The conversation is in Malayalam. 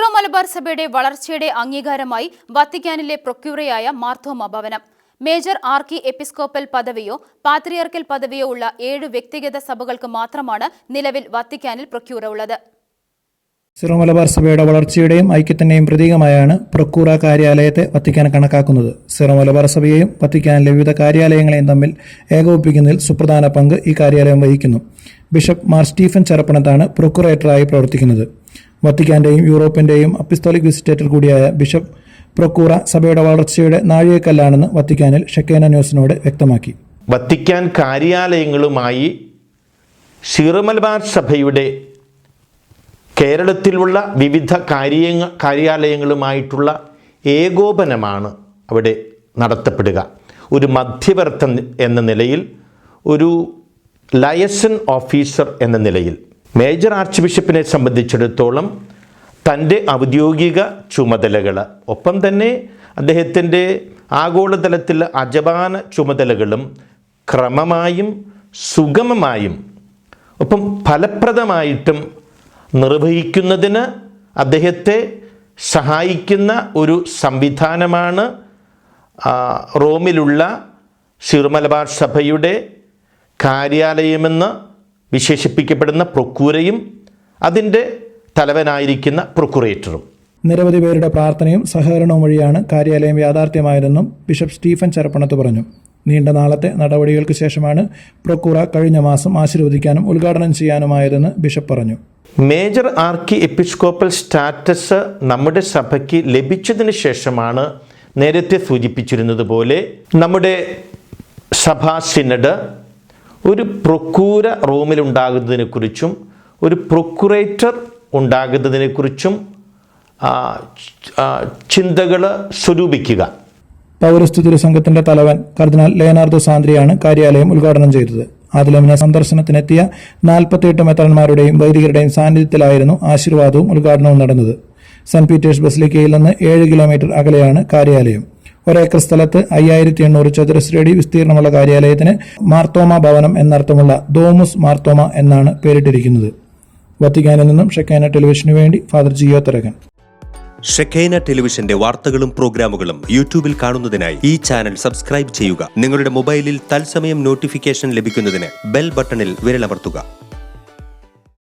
സീറോ മലബാർ സഭയുടെ വളർച്ചയുടെ അംഗീകാരമായി വത്തിക്കാനിലെ പ്രൊക്യൂറയായ മാർത്തോമ ഭവനം. മേജർ ആർക്കി എപ്പിസ്കോപ്പൽ പദവിയോ പാത്രിയർക്കൽ പദവിയോ ഉള്ള ഏഴ് വ്യക്തിഗത സഭകൾക്ക് മാത്രമാണ് നിലവിൽ വത്തിക്കാനിൽ പ്രൊക്യൂറ ഉള്ളത്. സിറോ മലബാർ സഭയുടെ വളർച്ചയുടെയും ഐക്യത്തിന്റെയും പ്രതീകമായാണ് പ്രൊക്കൂറ കാര്യാലയത്തെ വത്തിക്കാൻ കണക്കാക്കുന്നത്. സിറോ മലബാർ സഭയെയും വത്തിക്കാനിലെ വിവിധ കാര്യാലയങ്ങളെയും തമ്മിൽ ഏകോപിപ്പിക്കുന്നതിൽ സുപ്രധാന പങ്ക് ഈ കാര്യാലയം വഹിക്കുന്നു. ബിഷപ്പ് മാർ സ്റ്റീഫൻ ചെറപ്പണത്താണ് പ്രൊക്കുറേറ്ററായി പ്രവർത്തിക്കുന്നത്. വത്തിക്കാന്റെയും യൂറോപ്പിന്റെയും അപ്പിസ്തോലിക് വിസിറ്റേറ്റർ കൂടിയായ ബിഷപ്പ് പ്രൊക്കൂറ സഭയുടെ വളർച്ചയുടെ നാഴികക്കല്ലാണെന്ന് വത്തിക്കാനിൽ ഷെക്കേന ന്യൂസിനോട് വ്യക്തമാക്കി. വത്തിക്കാൻ കാര്യാലയങ്ങളുമായി ഷിറുമലബാർ സഭയുടെ കേരളത്തിലുള്ള വിവിധ കാര്യങ്ങൾ കാര്യാലയങ്ങളുമായിട്ടുള്ള ഏകോപനമാണ് അവിടെ നടത്തപ്പെടുക. ഒരു മധ്യവർത്തൻ എന്ന നിലയിൽ ഒരു ലയസൺ ഓഫീസർ എന്ന നിലയിൽ. മേജർ ആർച്ച് ബിഷപ്പിനെ സംബന്ധിച്ചിടത്തോളം തന്റെ ഔദ്യോഗിക ചുമതലകൾ ഒപ്പം തന്നെ അദ്ദേഹത്തിന്റെ ആഗോളതലത്തിൽ അജപാന ചുമതലകളും ക്രമമായും സുഗമമായും ഒപ്പം ഫലപ്രദമായിട്ടും നിർവഹിക്കുന്നതിന് അദ്ദേഹത്തെ സഹായിക്കുന്ന ഒരു സംവിധാനമാണ് റോമിലുള്ള ഷിർമലബാർ സഭയുടെ കാര്യാലയമെന്ന് വിശേഷിപ്പിക്കപ്പെടുന്ന പ്രൊക്കൂരയും അതിന്റെ തലവനായിരിക്കുന്ന പ്രൊക്കുറേറ്ററും. നിരവധി പേരുടെ പ്രാർത്ഥനയും സഹകരണവും വഴിയാണ് കാര്യാലയം യാഥാർത്ഥ്യമായതെന്നും ബിഷപ്പ് സ്റ്റീഫൻ ചെറുപ്പണത്ത് പറഞ്ഞു. നീണ്ട നാളത്തെ നടപടികൾക്ക് ശേഷമാണ് പ്രൊക്യൂറ കഴിഞ്ഞ മാസം ആശീർവദിക്കാനും ഉദ്ഘാടനം ചെയ്യാനുമായതെന്ന് ബിഷപ്പ് പറഞ്ഞു. മേജർ ആർക്കി എപ്പിസ്കോപ്പൽ സ്റ്റാറ്റസ് നമ്മുടെ സഭയ്ക്ക് ലഭിച്ചതിന് ശേഷമാണ് നേരത്തെ സൂചിപ്പിച്ചിരുന്നത് പോലെ നമ്മുടെ സഭാ സിനഡ് ഒരു പ്രൊക്കൂര റോമിലുണ്ടാകുന്നതിനെക്കുറിച്ചും ഒരു പ്രൊക്കുറേറ്റർ ഉണ്ടാകുന്നതിനെക്കുറിച്ചും ചിന്തകൾ സ്വരൂപിക്കുക. പൗരസ്ത്യ തിരുസംഘത്തിന്റെ തലവൻ കർദിനാൾ ലയനാർദോ സാന്ദ്രിയാണ് കാര്യാലയം ഉദ്ഘാടനം ചെയ്തത്. ആദിലമിനെ സന്ദർശനത്തിനെത്തിയ നാൽപ്പത്തിയെട്ട് മെത്രന്മാരുടെയും വൈദികരുടെയും സാന്നിധ്യത്തിലായിരുന്നു ആശീർവാദവും ഉദ്ഘാടനവും നടന്നത്. സെന്റ് പീറ്റേഴ്സ് ബസിലിക്കയിൽ നിന്ന് ഏഴ് കിലോമീറ്റർ അകലെയാണ് കാര്യാലയം. ഒരേക്കർ സ്ഥലത്ത് അയ്യായിരത്തി എണ്ണൂറ് ചതുരശ്രയടി വിസ്തീർണമുള്ള കാര്യാലയത്തിന് മാർത്തോമ ഭവനം എന്നർത്ഥമുള്ള ദോമുസ് മാർത്തോമ എന്നാണ് പേരിട്ടിരിക്കുന്നത്. വത്തിക്കാനിൽ നിന്നും ഷെക്കൈന ടെലിവിഷനു വേണ്ടി ഫാദർ ജിയോ തരകൻ. ഷെക്കൈന ടെലിവിഷന്റെ വാർത്തകളും പ്രോഗ്രാമുകളും യൂട്യൂബിൽ കാണുന്നതിനായി ഈ ചാനൽ സബ്സ്ക്രൈബ് ചെയ്യുക. നിങ്ങളുടെ മൊബൈലിൽ തത്സമയം നോട്ടിഫിക്കേഷൻ ലഭിക്കുന്നതിന് ബെൽ ബട്ടണിൽ വിരലമർത്തുക.